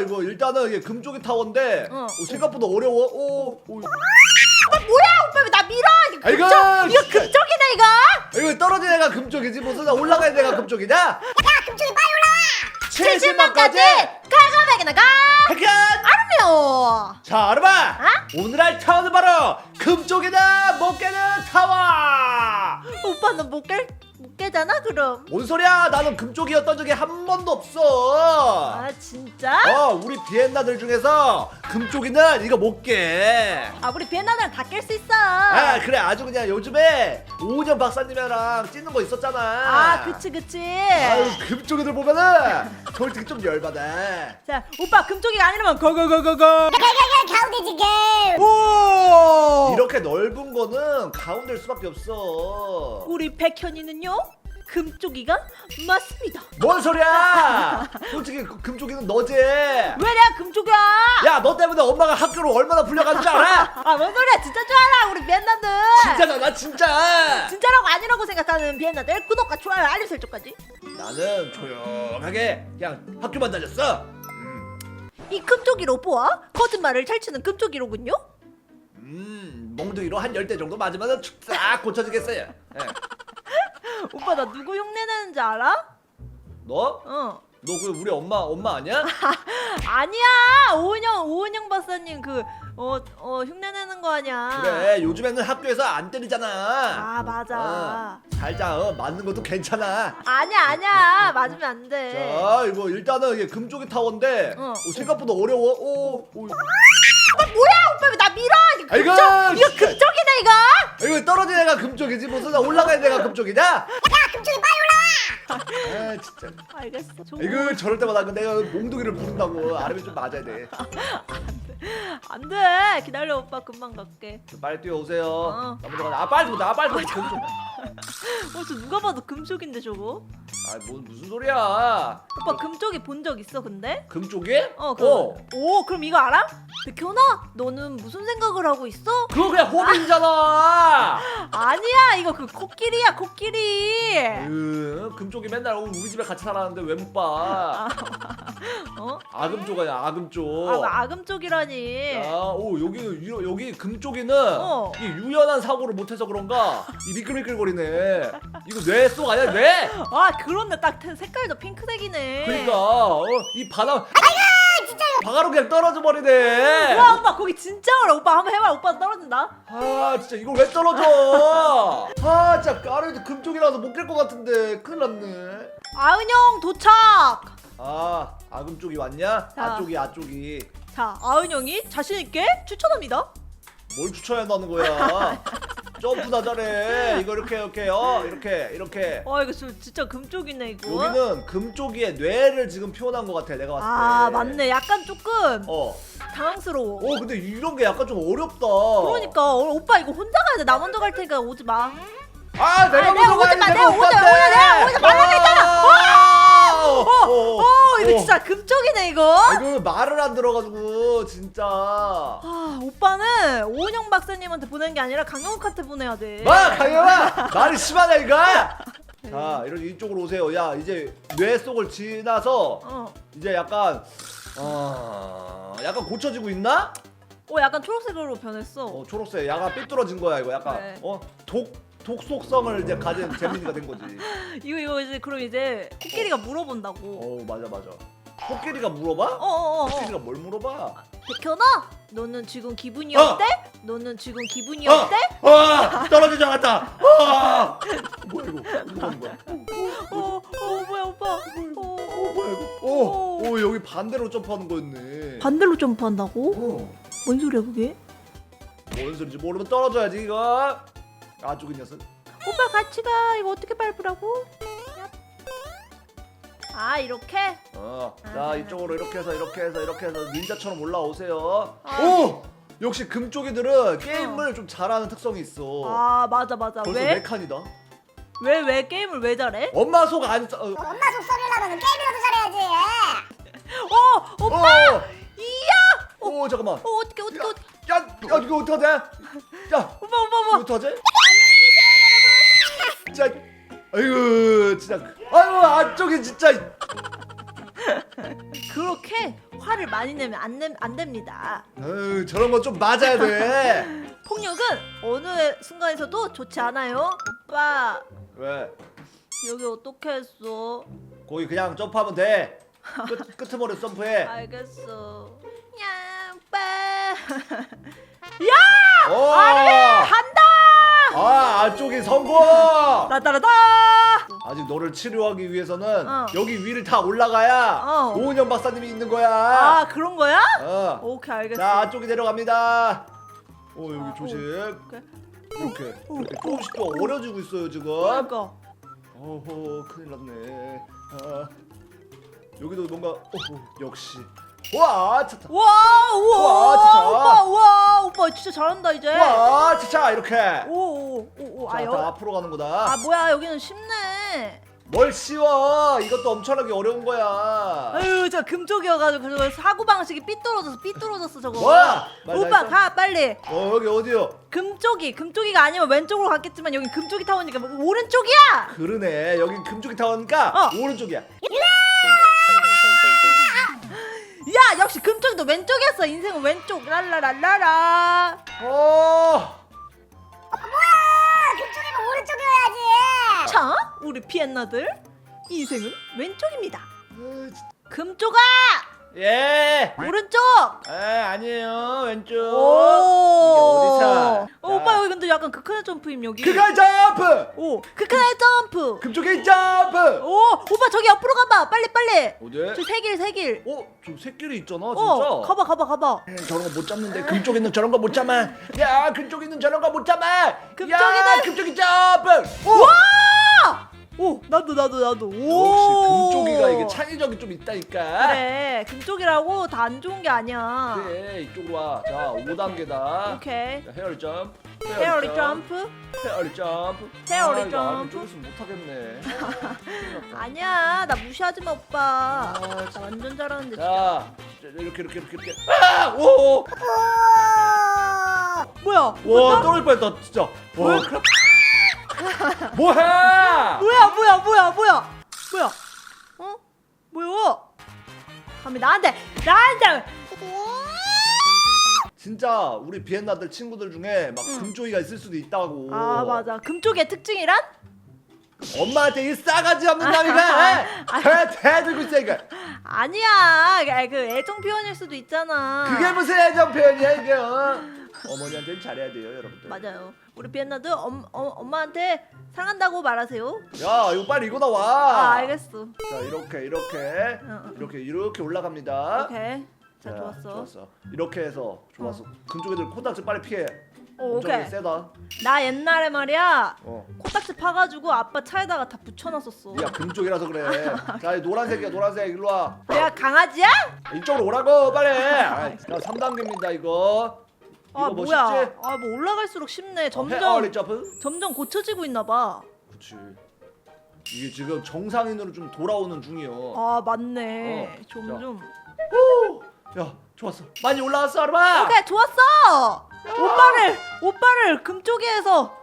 이거 일단은 이게 금쪽이 타워인데 어. 어, 생각보다 어려워. 오, 오. 오빠 왜 나 밀어? 이거 아이고, 금쪽 이거 진짜. 금쪽이네 이거. 이거 떨어진 애가 금쪽이지 무슨 올라가야 내가 금쪽이냐? 야 금쪽이 빨리 올라와 70만까지 깔끔하게 나가. 백현! 아르메오. 자! 어? 오늘 할 타워는 바로 금쪽이다 못 깨는 타워! 오빠 너못깰 못 깨잖아 그럼. 뭔 소리야? 나는 금쪽이었던 적이 한 번도 없어. 아 진짜? 어, 우리 비엔나들 중에서 금쪽이는 이거 못 깨. 아 우리 비엔나들 다깰 수 있어. 아, 그래 아주 그냥 요즘에 오은영 박사님이랑 찍는 거 있었잖아. 아 그치 그치. 아유, 금쪽이들 보면은 솔직히 좀 열받아. 자 오빠 금쪽이가 아니라면 고고고고고. 가가가 가운데 지금 오. 이렇게 넓은 거는 가운데일 수밖에 없어. 우리 백현이는요? 금쪽이가 맞습니다. 뭔 소리야? 솔직히 그 금쪽이는 너지. 왜 내가 금쪽이야? 야, 너 때문에 엄마가 학교로 얼마나 불려간 줄 알아? 아 뭔 소리야 진짜 줄 알아 우리 비엔나들. 진짜잖아, 진짜. 진짜라고 아니라고 생각하는 비엔나들 구독과 좋아요 알림 설정까지. 나는 조용하게 그냥 학교만 다녔어. 음, 이 금쪽이 로 보아 거짓말을 잘 치는 금쪽이로군요. 음 몽둥이로 한 열 대 정도 맞으면 싹 고쳐지겠어요. 예. 오빠 나 누구 흉내 내는지 알아? 너? 어. 너그 우리 엄마 엄마 아니야? 아니야 오은영 오은영 박사님 그 어 어 흉내내는 거 아니야. 그래 요즘에는 학교에서 안 때리잖아. 아 맞아. 어, 살짝 어, 맞는 것도 괜찮아. 아니야 아니야 맞으면 안 돼. 자 이거 일단은 이게 금쪽이 타워인데 어. 어, 생각보다 어려워. 오, 오. 아, 뭐야 오빠 왜 나 밀어? 이거 아이고, 금쪽 이거 진짜. 금쪽이네 이거. 이거 떨어진 애가 금쪽이지 무슨 올라가야 내가 금쪽이냐? 야 금쪽이 빨리 아 진짜. 알겠어. 좋아. 이거 저럴 때마다 그 내가 몽둥이를 부른다고 아르면 좀 맞아야 돼. 안 돼. 기다려 오빠 금방 갈게. 빨리 뛰어오세요. 어. 나보다 가- 아 빨리 나 빨리 금쪽. 어, 저 누가 봐도 금쪽인데 저거. 아뭔 무슨 소리야? 오빠 금쪽이 본 적 있어 근데? 금쪽이? 어, 그럼. 오, 그럼 이거 알아? 백현아, 너는 무슨 생각을 하고 있어? 그거 그냥 호빈이잖아. 아니야, 이거 그 코끼리야, 코끼리. 으, 금 쪽이 맨날 우리 집에 같이 살았는데 왜 못 봐? 어? 아금 쪽 아니야 아금 쪽. 아, 아금 쪽이라니. 야, 오 여기 유- 여기 금쪽이는 어. 이 유연한 사고를 못해서 그런가 이 미끌미끌거리네. 이거 뇌 속 아니야 뇌? 아, 그런데 딱 태- 색깔도 핑크색이네. 그러니까 어, 이 바람. 바가로 그냥 떨어져 버리네. 와, 오빠 거기 진짜 어려. 오빠 한번 해봐. 오빠 떨어진다. 아 진짜 이걸 왜 떨어져? 아 진짜 까르도 금쪽이라서 못 깰 것 같은데 큰일 났네. 아은영 도착. 아 아금 쪽이 왔냐? 자. 아쪽이 아쪽이 자, 아은영이 자신 있게 추천합니다. 뭘 추천한다는 거야? 점프나 잘해. 이거 이렇게 이렇게 어 이렇게 이렇게. 와, 이거 진- 진짜 금쪽이네 이거. 여기는 금쪽이의 뇌를 지금 표현한 것 같아 내가 봤을 때. 아, 맞네. 약간 조금 어. 당황스러워. 어 근데 이런 게 약간 좀 어렵다. 그러니까 어, 오빠 이거 혼자 가야 돼. 나 먼저 갈 테니까 오지 마. 아 내가 아니, 내가 먼저 가야 오지 마, 돼. 내가 오지 마, 오지 마, 내가 오지 말라고 했잖아. 어, 어, 이거 진짜 금쪽이네 이거. 아, 이거 말을 안 들어가지고 진짜. 아, 오빠는 오은영 박사님한테 보내는 게 아니라 강영욱한테 보내야 돼. 마 강영아 말이 심하네 이거. 자 이런 이쪽으로 오세요. 야 이제 뇌 속을 지나서 어, 이제 약간 어 약간 고쳐지고 있나? 어, 약간 초록색으로 변했어. 어 초록색 약간 삐뚤어진 거야 이거 약간 네. 어 독 독속성을 이제 가진 재민이가 된 거지. 이거 이거 이제 그럼 이제 코끼리가 물어본다고. 어 맞아 맞아. 코끼리가 물어봐? 어, 어, 어, 어. 코끼리가 뭘 물어봐? 백현아, 너는 지금 기분이 어. 어때? 너는 지금 기분이 어! 어때? 아 떨어지지 않았다. 아 뭐야 이거? 이거 하는 거야? 어, 어, 뭐야 오빠? 어 어, 뭐야 이거? 오, 오 여기 반대로 점프하는 거였네. 반대로 점프한다고? 어. 뭔 소리야 그게? 뭔 소리인지 모르면 떨어져야지 이거. 아쪽인 녀석. 오빠 같이 가. 이거 어떻게 밟으라고? 아 이렇게? 어. 자 아. 이쪽으로 이렇게 해서 이렇게 해서 이렇게 해서 닌자처럼 올라오세요. 아. 오 역시 금쪽이들은 게임을 좀 잘하는 특성이 있어. 아 맞아 맞아. 벌써 왜? 네 칸이다. 왜 왜 게임을 왜 잘해? 엄마 속안 어, 엄마 속 썩이려면 게임이라도 잘해야지 어 오빠 어. 이야. 오 잠깐만. 어 어떻게 어떻게 어떻게? 야, 야 이거 어떡하지? 야 오빠 오빠 이거 오빠. 어떡하지? 진짜 아이고 진짜 아이고 안쪽이 진짜 그렇게 화를 많이 내면 안, 내, 안 됩니다. 에이, 저런 건좀 맞아야 돼. 폭력은 어느 순간에서도 좋지 않아요. 오빠 왜? 여기 어떻게 했어? 거기 그냥 점프하면 돼. 끝 끝머리 점프해. 알겠어. 야 오빠. 오! 간다. 아 안쪽이 성공. 따따라다. 아직 너를 치료하기 위해서는 어. 여기 위를 다 올라가야 어. 오은영 박사님이 있는 거야. 아 그런 거야? 어. 오케이 알겠어. 자 안쪽이 내려갑니다. 오 여기 아, 조심. 오케이. 이렇게 오, 이렇게 오, 조금씩 더 어려지고 있어요 지금. 그러니까. 어허 큰일 났네. 아, 여기도 뭔가 어허, 역시. 와 차차. 와 우와 와, 진짜. 오빠 와 오빠 진짜 잘한다 이제. 와 차차 이렇게. 오 오 오 오 자, 아, 다 여, 앞으로 가는 거다. 아 뭐야 여기는 쉽네. 뭘 씌워? 이것도 엄청나게 어려운 거야. 아유 저 금쪽이어가지고 저거 사고 방식이 삐뚤어져서 삐뚤어졌어 저거. 뭐야? 말 오빠 다가 빨리. 어 여기 어디요? 금쪽이 금쪽이가 아니면 왼쪽으로 갔겠지만 여기 금쪽이 타오니까 뭐 오른쪽이야. 그러네. 여긴 금쪽이 타워니까 어. 오른쪽이야. 야 역시 금쪽이도 왼쪽이었어 인생은 왼쪽 랄라랄라라. 어. 아, 그쪽이면 오른쪽이어야지. 자 우리 피엔나들 인생은 왼쪽입니다. 어, 진- 금쪽아 예. 오른쪽. 아 아니에요 왼쪽. 오. 이게 어디서? 어, 자. 오빠 약간 극한의 점프임 여기. 그가 점프. 오 극한의 점프. 금쪽이 점프. 오 오빠 저기 옆으로 가봐 빨리 빨리. 어디? 저세길세 길. 어, 저 새끼리 있잖아, 진짜. 어 가봐 가봐 가봐. 에, 저런 거 못 잡는데 금쪽 있는 저런 거 못 잡아. 야, 금쪽 있는 저런 거 못 잡아. 금쪽이는- 야, 금쪽이 점프. 오! 와! 오 나도 나도 나도. 역시 오. 금쪽이가 이게 창의력이 좀 있다니까. 그래 금쪽이라고 다 안 좋은 게 아니야. 그래, 이쪽으로 와. 자, 5단계다. 오케이. 헤어리 점프. 헤어리 점프. 헤어리 점프. 헤어리 아, 점프. 쪽에서 못 하겠네. 큰일 났다. 아니야 나 무시하지 마 오빠. 아, 나 완전 잘하는데 진짜. 자, 이렇게 이렇게 이렇게 이렇게. 아! 오! 뭐야? 와, 떨어질 뻔했다, 진짜. 와? 큰일 났- 뭐해? 뭐야 뭐야 뭐야 뭐야 뭐야? 어? 뭐야? 감히 나한테 나한테 진짜 우리 비엔나들 친구들 중에 막 응. 금쪽이가 있을 수도 있다고. 아 맞아 금쪽의 특징이란? 엄마한테 이 싸가지 없는 놈이가 아, 대 대들고 있어 이거. 아니야 그 애정 표현일 수도 있잖아 그게 무슨 애정 표현이야 이게. 어? 어머니한테는 잘해야 돼요 여러분들. 맞아요 우리 비엔나도 엄, 어, 엄마한테 사랑한다고 말하세요 야 이거 빨리 이거 나와. 아 알겠어 자 이렇게 이렇게. 이렇게 이렇게 올라갑니다. 오케이 자 자, 좋았어 좋았어. 이렇게 해서 좋았어. 금쪽 애들 코딱지 빨리 피해. 오, 엄청 오케이 세다. 나 옛날에 말이야 어. 코딱지 파가지고 아빠 차에다가 다 붙여놨었어 야 금쪽이라서 그래. 자 이 노란색이야 노란색 일로 와. 내가 강아지야? 이쪽으로 오라고 빨리. 아, 자 3단계입니다 이거. 아 이거 뭐야 멋있지? 아 뭐 올라갈수록 쉽네 어, 점점 헤어리 점프. 점점 고쳐지고 있나 봐 그치. 이게 지금 정상인으로 좀 돌아오는 중이요. 아 맞네 어, 점점 오! 야, 좋았어. 많이 올라왔어, 아르마. 오케이 좋았어 오빠를 오빠를 금쪽이에서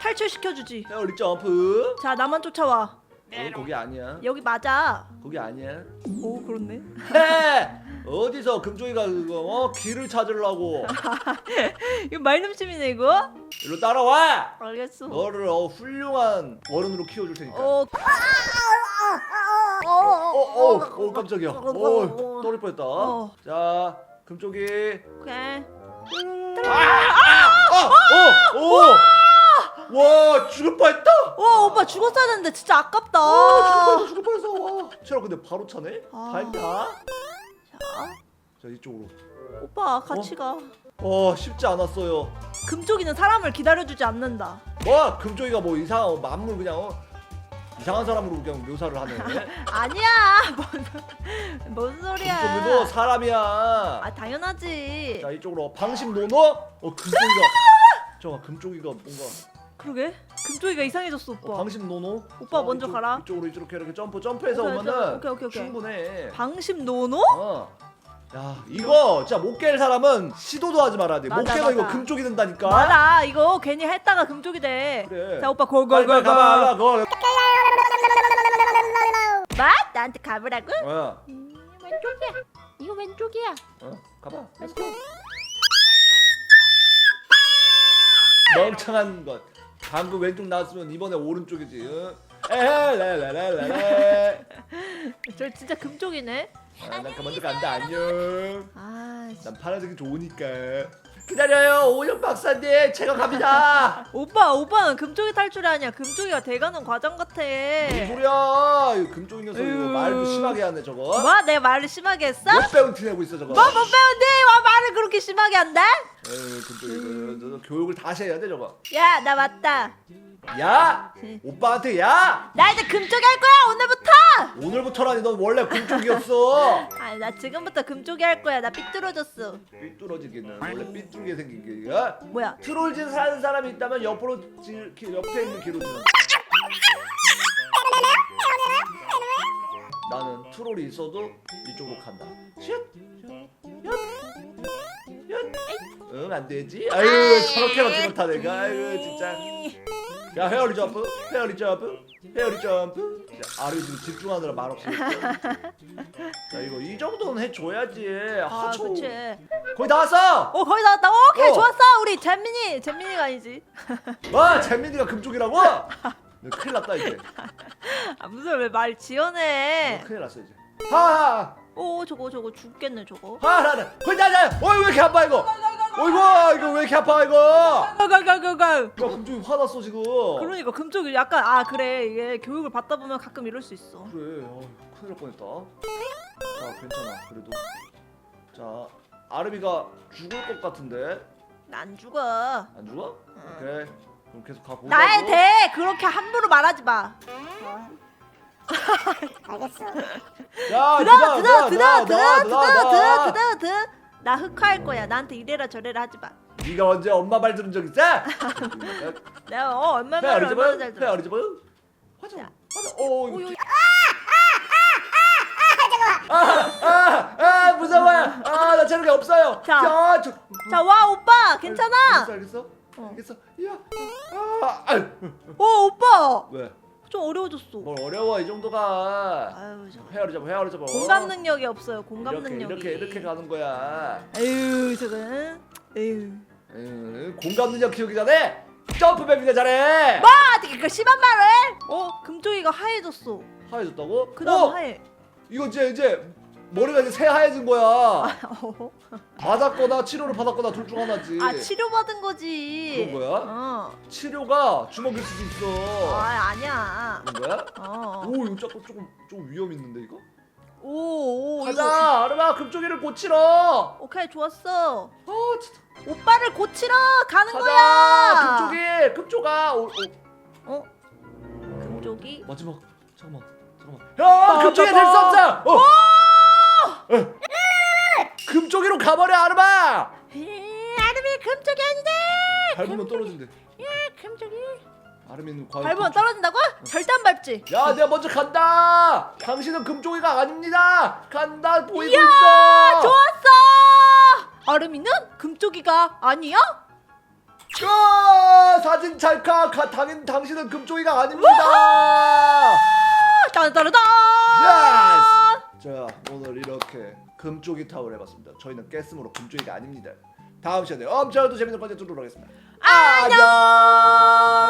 탈출시켜주지 헤어리 점프. 자 나만 쫓아와 어, 거기 아니야. 여기 맞아 거기 아니야. 오 그렇네 헤! 어디서 금쪽이가 그거 어? 길을 찾으려고 이거 말넘심이네 이거 일로 따라와. 알겠어 너를 어, 훌륭한 어른으로 키워줄 테니까. 어, 어, 어, 어, 깜짝이야. 어, 떨릴 뻔했다. 어. 자, 금쪽이. 오케이 아, 어, 어. 와, 죽을 뻔했다. 와 오빠 죽었어야 되는데 진짜 아깝다 아, 죽을 뻔했어. 와, 체력 근데 바로 차네. 아. 달다. 자, 자, 이쪽으로. 오빠 같이 가 어, 쉽지 않았어요. 금쪽이는 사람을 기다려주지 않는다 뭐 금쪽이가 뭐 이상한 어, 만물 그냥 어, 이상한 사람으로 그냥 묘사를 하네. 아니야 뭔, 뭔 소리야 금쪽이도 사람이야. 아 당연하지 자, 이쪽으로 방심 노노. 어, 금쪽이가. 잠깐 금쪽이가 뭔가 그러게 금쪽이가 이상해졌어 오빠 어, 방심 노노. 오빠 자, 먼저 이쪽, 가라. 이쪽으로 이렇게 이렇게 점프 점프해서 오케이, 오면은 오케이, 오케이, 오케이. 충분해. 방심 노노? 어. 야, 이거 진짜 못 깰 사람은 시도도 하지 말아야 돼. 못 맞아, 깨면 이거 맞아. 금쪽이 된다니까. 맞아 이거 괜히 했다가 금쪽이 돼. 그래. 자 오빠 빨리 빨리 고고고고. 가봐. 거. 나한테 가보라고? 어. 음, 왼쪽이야. 이거 왼쪽이야. 어 가봐 왼쪽. 멍청한 것 방금 왼쪽 나왔으면 이번에 오른쪽이지 어? 에헤레레레레레 저 진짜 금쪽이네. 아, 난 먼저 간다 안녕 아, 씨. 난 파란색이 좋으니까 기다려요 오영 박사님 제가 갑니다 오빠, 오빠는 금쪽이 탈출이 아니야. 금쪽이가 돼가는 과정 같아. 무슨 소리야 이 금쪽 녀석 이거 으유. 말도 심하게 하네 저거 뭐? 내가 말을 심하게 했어? 못 배운 티 내고 있어 저거 뭐 못 배운데? 와 말을 그렇게 심하게 한다? 에이 금쪽 이거 저, 저 교육을 다시 해야 돼 저거 야, 나 맞다. 야! 오빠한테 야! 나 이제 금쪽이 할 거야 오늘부터. 오늘부터라니 넌 원래 금쪽이었어. 아, 나 지금부터 금쪽이 할 거야. 나 삐뚤어졌어. 삐뚤어지기는 원래 삐뚤게 생긴 게 이거? 뭐야? 트롤짓 하는 사람이 있다면 옆으로 지, 기- 옆에 있는 길로 지나 나는 트롤이 있어도 이쪽으로 간다. 슛 슛 슛 응 안 되지? 아유 저렇게밖에 못하네 이거. 아유 진짜 야 헤어리 점프 헤어리 점프 헤어리 점프 자, 아래 지금 집중하느라 말없이 자 이거 이 정도는 해줘야지 아, 하초 그치. 거의 다 왔어 어, 거의 나왔다. 오케이, 어. 좋았어. 우리 잼민이. 잼민이가 아니지. 와 재민이가 금쪽이라고? 너 큰일 났다 이제 아, 무슨 왜말너 지어내. 큰일 났어 이제 하하 오, 저거, 저거 죽겠네, 저거. 하하하 혼자자 어이 왜 이렇게 아파 이거 어이구 이거 왜 이렇게 아파 이거 가가가가가. 야 금쪽이 화났어 지금 그러니까 금쪽이 약간 아 그래 이게 교육을 받다 보면 가끔 이럴 수 있어. 그래 어, 큰일 날 뻔했다 자 괜찮아 그래도 자 아르비가 죽을 것 같은데 나안 죽어. 안 죽어? 오케이 그럼 계속 가보자고 나에 대해 그렇게 함부로 말하지 마. 알겠어. 야 드다 드다 드다 드다 나, 드다 나, 드다 나. 드다 드. 나 흑화할 거야. 나한테 이래라 저래라 하지 마. 네가 언제 엄마 말 들은 적 있어? 내가 어회말 얼마나 마. 잘회 들어. 어리지 마. 화장. 야. 화장. 오 오, 이거. 요- 아아 아, 무서워요. 아나 체력이 없어요. 자. 야, 저. 자, 와 오빠 괜찮아. 알겠어 알겠어. 어. 알겠어. 야. 아, 아유. 오 오빠 왜? 좀 어려워졌어. 뭘 어려워 이 정도가. 아유 저회 어리지 마. 회 어리지 마. 공감 능력이 없어요. 공감 이렇게 능력이. 이렇게 이렇게 가는 거야. 에휴 저거는. 에휴. 음, 공감 능력 키우기 전에 점프 뱀이나 잘해. 뭐 어떻게 그 심한 말을? 어 금쪽이가 하얘졌어. 하얘졌다고? 그다음 어, 하얘. 이거 이제 이제 머리가 이제 새하얘진 거야. 어. 맞았거나 치료를 받았거나 둘 중 하나지. 아 치료 받은 거지. 그런 거야? 어. 치료가 주먹일 수도 있어. 아 아니야. 그런 거야? 어. 오 이거 조금 조금 좀 위험 있는데 이거? 오, 오 가자 이거. 아르마 금쪽이를 고치러. 오케이 좋았어. 아 진짜. 오빠를 고치러 가는 가자 거야. 금쪽이 금쪽아. 오, 오. 어? 금쪽이? 마지막 잠깐만 잠깐만. 야 금쪽이 될수 없어. 어. 에. 금쪽이로 가버려 아르마. 에이, 아름이 금쪽이 아닌데. 밟으면 떨어진대. 예, 금쪽이. 아르미는 과연. 밟으면 금쪽- 떨어진다고? 절대 안 밟지. 야 내가 먼저 간다. 당신은 금쪽이가 아닙니다. 간다 보이고 있어. 좋았어. 아름이는 금쪽이가 아니야? 야, 사진 찰칵 가, 당연 당신은 금쪽이가 아닙니다. 따라따라따. 자 오늘 이렇게 금쪽이 타워를 해봤습니다. 저희는 깨슴으로 금쪽이가 아닙니다. 다음 시간에 엄청나도 재밌는 컨텐츠로 돌아오겠습니다. 안녕.